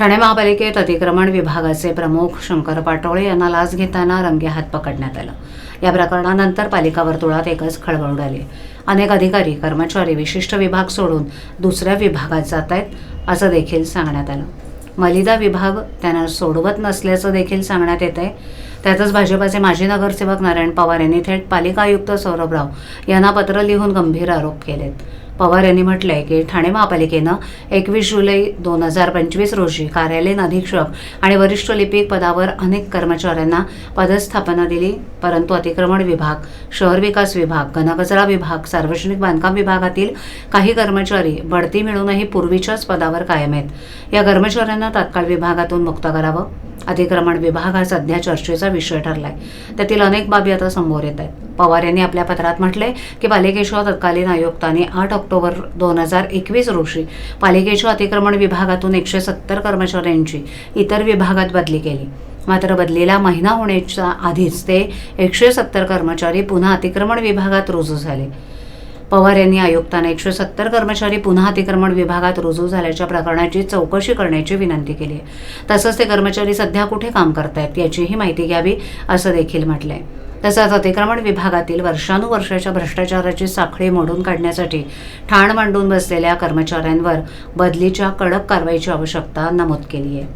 ठाणे महापालिकेत अतिक्रमण विभागाचे प्रमुख शंकर पाटोळे यांना लाच घेताना रंगेहात पकडण्यात आलं. या प्रकरणानंतर पालिका वर्तुळात एकच खळबळ उडाली. अनेक अधिकारी कर्मचारी विशिष्ट विभाग सोडून दुसऱ्या विभागात जात आहेत असं देखील सांगण्यात आलं. मलिदा विभाग त्यांना सोडवत नसल्याचं देखील सांगण्यात येत आहे त्यातच भाजपाचे माजी नगरसेवक नारायण पवार यांनी थेट पालिका आयुक्त सौरभ राव यांना पत्र लिहून गंभीर आरोप केलेत. पवार यांनी म्हटलंय की ठाणे महापालिकेनं एकवीस जुलै दोन हजार पंचवीस रोजी कार्यालयीन अधीक्षक आणि वरिष्ठ लिपिक पदावर अनेक कर्मचाऱ्यांना पदस्थापना दिली परंतु अतिक्रमण विभाग शहर विकास विभाग घनकचरा विभाग सार्वजनिक बांधकाम विभागातील काही कर्मचारी बढती मिळूनही पूर्वीच्याच पदावर कायम आहेत. या कर्मचाऱ्यांना तात्काळ विभागातून मुक्त करावं. अतिक्रमण विभाग हा सध्या चर्चेचा विषय ठरलाय. त्यातील अनेक बाबी आता समोर येत आहेत. पवार यांनी आपल्या पत्रात म्हटलंय की पालिकेच्या तत्कालीन आयुक्तांनी आठ ऑक्टोबर दोन हजार एकवीस रोजी पालिकेच्या अतिक्रमण विभागातून एकशे सत्तर कर्मचाऱ्यांची इतर विभागात बदली केली. मात्र बदलीला महिना होण्याच्या आधीच ते एकशे सत्तर कर्मचारी पुन्हा अतिक्रमण विभागात रुजू झाले. पवार यांनी आयुक्तांना एकशे सत्तर कर्मचारी पुन्हा अतिक्रमण विभागात रुजू झाल्याच्या प्रकरणाची चौकशी करण्याची विनंती केली आहे. तसंच ते कर्मचारी सध्या कुठे काम करतायत याचीही माहिती घ्यावी असं देखील म्हटलंय. तसंच अतिक्रमण विभागातील वर्षानुवर्षाच्या भ्रष्टाचाराची साखळी मोडून काढण्यासाठी ठाण मांडून बसलेल्या कर्मचाऱ्यांवर बदलीच्या कडक कारवाईची आवश्यकता नमूद केली आहे.